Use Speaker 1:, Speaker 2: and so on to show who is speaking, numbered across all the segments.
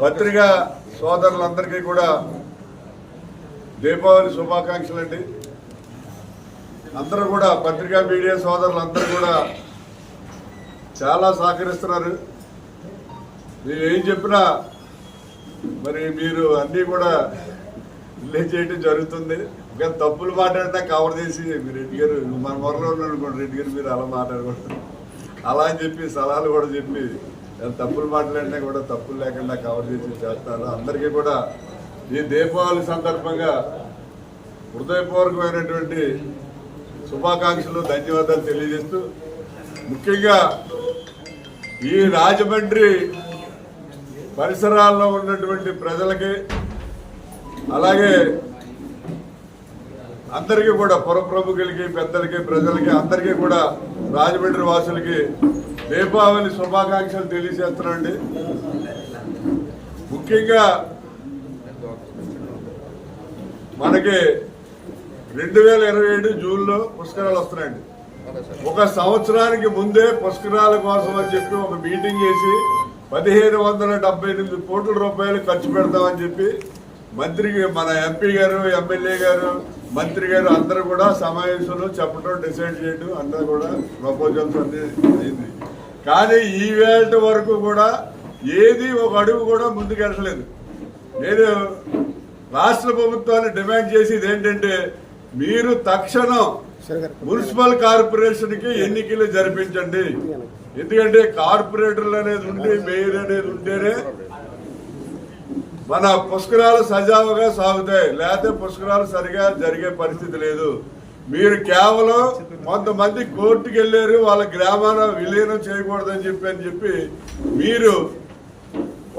Speaker 1: పత్రికా సోదరులందరికీ కూడా దీపావళి శుభాకాంక్షలు అండి. అందరూ కూడా పత్రికా మీడియా సోదరులందరూ కూడా చాలా సహకరిస్తున్నారు. మీరు ఏం చెప్పినా మరి మీరు అన్నీ కూడా రిలీజ్ చేయడం జరుగుతుంది. ఇంకా తప్పులు మాట్లాడినా కవర్ చేసి మీరు రెడ్డి గారు మన మొరలో ఉన్నాడు రెడ్డి గారు మీరు అలా మాట్లాడకూడదు. అలా అని చెప్పి సలహాలు కూడా చెప్పి తప్పులు మాట్లాడినా కూడా తప్పులు లేకుండా కవర్ చేసి చేస్తారు అందరికీ కూడా ఈ దీపావళి సందర్భంగా హృదయపూర్వకమైనటువంటి శుభాకాంక్షలు ధన్యవాదాలు తెలియజేస్తూ ముఖ్యంగా ఈ రాజమండ్రి పరిసరాల్లో ఉన్నటువంటి ప్రజలకి అలాగే అందరికీ కూడా పురప్రముఖులకి పెద్దలకి ప్రజలకి అందరికీ కూడా రాజమండ్రి వాసులకి దీపావళి శుభాకాంక్షలు తెలియజేస్తున్నాండి ముఖ్యంగా మనకి రెండు వేల ఇరవై ఏడు జూన్లో పుష్కరాలు వస్తున్నాయండి. ఒక సంవత్సరానికి ముందే పుష్కరాల కోసం అని చెప్పి ఒక మీటింగ్ చేసి పదిహేను వందల డెబ్బై ఎనిమిది కోట్ల రూపాయలు ఖర్చు పెడతామని చెప్పి మంత్రికి మన ఎంపీ గారు ఎమ్మెల్యే గారు మంత్రి గారు అందరూ కూడా సమావేశంలో చెప్పడం డిసైడ్ చేయడం అందరూ కూడా ప్రపోజల్స్ అన్ని అయింది. కానీ ఈ వేళ వరకు కూడా ఏది ఒక అడుగు కూడా ముందుకెళ్ళలేదు నేను రాష్ట్ర ప్రభుత్వాన్ని డిమాండ్ చేసేది ఏంటంటే మీరు తక్షణం మున్సిపల్ కార్పొరేషన్కి ఎన్నికలు జరిపించండి. ఎందుకంటే కార్పొరేటర్లు అనేది ఉండి మేయర్ అనేది ఉంటేనే మన పుష్కరాలు సజావుగా సాగుతాయి. లేకపోతే పుష్కరాలు సరిగా జరిగే పరిస్థితి లేదు. మీరు కేవలం కొంతమంది కోర్టుకు వెళ్ళారు వాళ్ళ గ్రామాల విలీనం చేయకూడదని చెప్పి అని చెప్పి మీరు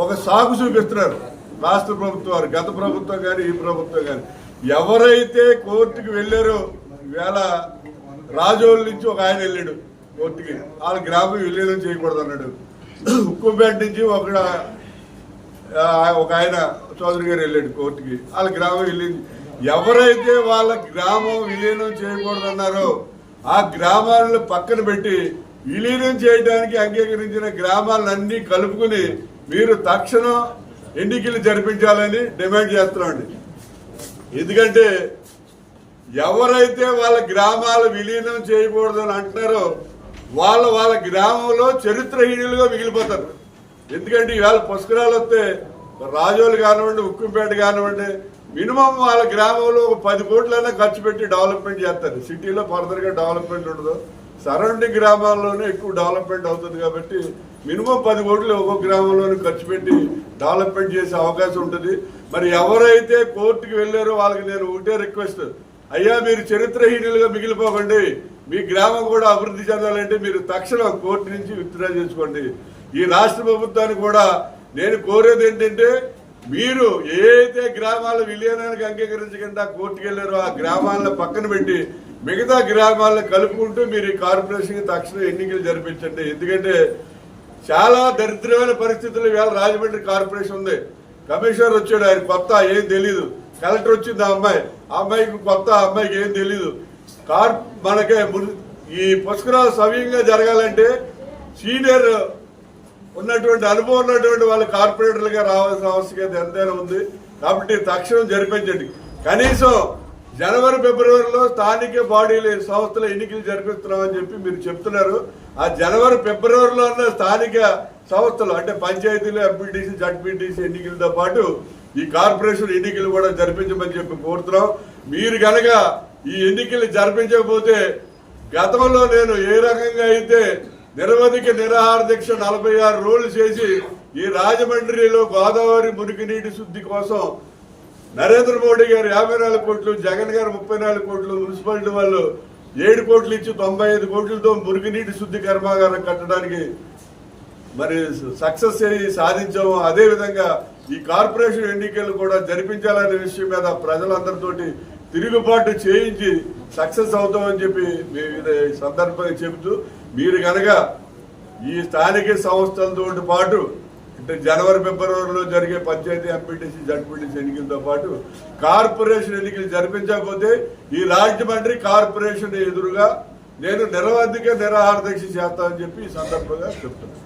Speaker 1: ఒక సాగు చూపిస్తున్నారు. రాష్ట్ర ప్రభుత్వం గత ప్రభుత్వం కానీ ఈ ప్రభుత్వం కానీ ఎవరైతే కోర్టుకు వెళ్ళారో వేళ రాజోళ్ళ నుంచి ఒక ఆయన వెళ్ళాడు కోర్టుకి. వాళ్ళ గ్రామం విలీనం చేయకూడదు అన్నాడు ఉక్కుపేట నుంచి ఒక ఒక ఆయన చౌదరి గారు వెళ్ళాడు కోర్టుకి. వాళ్ళ గ్రామం వెళ్ళింది. ఎవరైతే వాళ్ళ గ్రామం విలీనం చేయకూడదన్నారో ఆ గ్రామాలను పక్కన పెట్టి విలీనం చేయడానికి అంగీకరించిన గ్రామాలన్నీ కలుపుకుని మీరు తక్షణం ఎన్నికలు జరిపించాలని డిమాండ్ చేస్తున్నామండి. ఎందుకంటే ఎవరైతే వాళ్ళ గ్రామాలు విలీనం చేయకూడదని అంటున్నారో వాళ్ళ వాళ్ళ గ్రామంలో చరిత్రహీనులుగా మిగిలిపోతారు. ఎందుకంటే ఈవేళ పుష్కరాలు వస్తే రాజోలు కానివ్వండి ఉక్కుంపేట కానివ్వండి మినిమం వాళ్ళ గ్రామంలో ఒక పది కోట్లైనా ఖర్చు పెట్టి డెవలప్మెంట్ చేస్తారు. సిటీలో ఫర్దర్గా డెవలప్మెంట్ ఉండదు. సరౌండింగ్ గ్రామాల్లోనే ఎక్కువ డెవలప్మెంట్ అవుతుంది కాబట్టి మినిమం పది కోట్లు ఒక్కొక్క గ్రామంలోనే ఖర్చు పెట్టి డెవలప్మెంట్ చేసే అవకాశం ఉంటుంది. మరి ఎవరైతే కోర్టుకి వెళ్ళారో వాళ్ళకి నేను ఒకటే రిక్వెస్ట్. అయ్యా మీరు చరిత్రహీనులుగా మిగిలిపోకండి. మీ గ్రామం కూడా అభివృద్ధి చెందాలంటే మీరు తక్షణం కోర్టు నుంచి విత్డ్రా చేసుకోండి. ఈ రాష్ట్ర ప్రభుత్వానికి కూడా నేను కోరేది ఏంటంటే మీరు ఏదైతే గ్రామాల విలీనానికి అంగీకరించకుండా కోర్టుకు వెళ్ళారో ఆ గ్రామాలను పక్కన పెట్టి మిగతా గ్రామాలను కలుపుకుంటూ మీరు ఈ కార్పొరేషన్కి తక్షణం ఎన్నికలు జరిపించండి. ఎందుకంటే చాలా దరిద్రమైన పరిస్థితులు ఇవాళ రాజమండ్రి కార్పొరేషన్ ఉంది. కమిషనర్ వచ్చాడు ఆయన కొత్త ఏం తెలీదు. కలెక్టర్ వచ్చింది ఆ అమ్మాయి. ఆ అమ్మాయికి కొత్త ఆ అమ్మాయికి ఏం తెలీదు. కార్ మనకే ఈ పుష్కరాలు సవ్యంగా జరగాలంటే సీనియర్ ఉన్నటువంటి అనుభవం ఉన్నటువంటి వాళ్ళు కార్పొరేటర్లుగా రావాల్సిన ఆవశ్యకత ఎంతైనా ఉంది. కాబట్టి తక్షణం జరిపించండి. కనీసం జనవరి ఫిబ్రవరిలో స్థానిక బాడీలు సంస్థల ఎన్నికలు జరిపిస్తున్నామని చెప్పి మీరు చెప్తున్నారు. ఆ జనవరి ఫిబ్రవరిలో ఉన్న స్థానిక సంస్థలు అంటే పంచాయతీలు ఎంపీటీసీ జడ్పీటీసీ ఎన్నికలతో పాటు ఈ కార్పొరేషన్ ఎన్నికలు కూడా జరిపించమని చెప్పి కోరుతున్నాం. మీరు కనుక ఈ ఎన్నికలు జరిపించకపోతే గతంలో నేను ఏ రకంగా అయితే నిరవధిక నిరాహార దీక్ష నలభై ఆరు రోజులు చేసి ఈ రాజమండ్రిలో గోదావరి మురికి శుద్ధి కోసం నరేంద్ర మోడీ గారు యాభై నాలుగు కోట్లు జగన్ గారు ముప్పై నాలుగు కోట్లు మున్సిపాలిటీ వాళ్ళు ఏడు కోట్లు ఇచ్చి తొంభై ఐదు కోట్లతో మురుగునీటి శుద్ధి కర్మాగారం కట్టడానికి మరి సక్సెస్ అయ్యి సాధించాము. అదే విధంగా ఈ కార్పొరేషన్ ఎన్నికలు కూడా జరిపించాలనే విషయం మీద ప్రజలందరితోటి తిరుగుబాటు చేయించి సక్సెస్ అవుతామని చెప్పి మేము ఈ సందర్భంగా చెబుతూ మీరు కనుక ఈ స్థానిక సంస్థలతో పాటు అంటే జనవరి ఫిబ్రవరిలో జరిగే పంచాయతీ ఎంపీటీసీ జడ్పీటీసీ ఎన్నికలతో పాటు కార్పొరేషన్ ఎన్నికలు జరిపించకపోతే ఈ రాజమండ్రి కార్పొరేషన్ ఎదురుగా నేను నిరవధిక నిరాహార దీక్ష చేస్తానని చెప్పి ఈ సందర్భంగా చెప్తున్నాను.